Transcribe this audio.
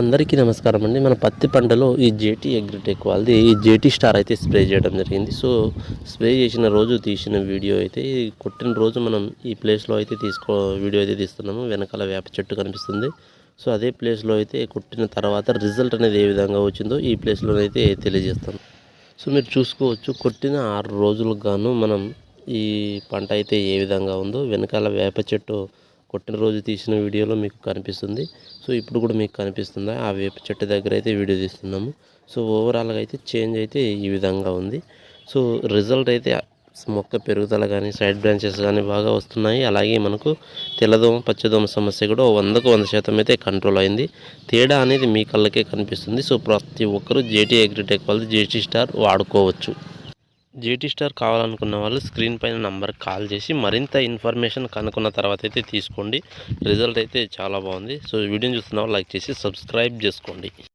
అందరికీ నమస్కారం అండి. మన పత్తి పంటలో ఈ జేటీ అగ్రిటెక్ వాళ్ళది ఈ జేటీ స్టార్ అయితే స్ప్రే చేయడం జరిగింది. సో స్ప్రే చేసిన రోజు తీసిన వీడియో అయితే కొట్టిన రోజు మనం ఈ ప్లేస్లో అయితే తీసుకో వీడియో అయితే తీస్తున్నాము. వెనకాల వేప చెట్టు కనిపిస్తుంది. సో అదే ప్లేస్లో అయితే కొట్టిన తర్వాత రిజల్ట్ అనేది ఏ విధంగా వచ్చిందో ఈ ప్లేస్లోనైతే అయితే తెలియజేస్తాను సో మీరు చూసుకోవచ్చు కొట్టిన ఆరు రోజులకు గాను మనం ఈ పంట అయితే ఏ విధంగా ఉందో వెనకాల వేప చెట్టు కొట్టిన రోజు తీసిన వీడియోలో మీకు కనిపిస్తుంది. సో ఇప్పుడు కూడా మీకు కనిపిస్తుందా? ఆ వేప చెట్టు దగ్గర అయితే వీడియో తీస్తున్నాము. సో ఓవరాల్గా అయితే చేంజ్ అయితే ఈ విధంగా ఉంది. సో రిజల్ట్ అయితే మొక్క పెరుగుదల కానీ సైడ్ బ్రాంచెస్ కానీ బాగా వస్తున్నాయి. అలాగే మనకు తెల్లదోమ పచ్చదోమ సమస్య కూడా వందకు వంద శాతం అయితే కంట్రోల్ అయింది. తేడా అనేది మీ కళ్ళకే కనిపిస్తుంది. సో ప్రతి ఒక్కరూ జేటీ అగ్రిటెక్ వాళ్ళు జేటీ స్టార్ వాడుకోవచ్చు. జేటీ స్టార్ కావాలనుకున్న వాళ్ళు స్క్రీన్ పైన నంబర్కి కాల్ చేసి మరింత ఇన్ఫర్మేషన్ కనుక్కున్న తర్వాత అయితే తీసుకోండి. రిజల్ట్ అయితే చాలా బాగుంది. సో వీడియోని చూస్తున్న వాళ్ళు లైక్ చేసి సబ్స్క్రైబ్ చేసుకోండి.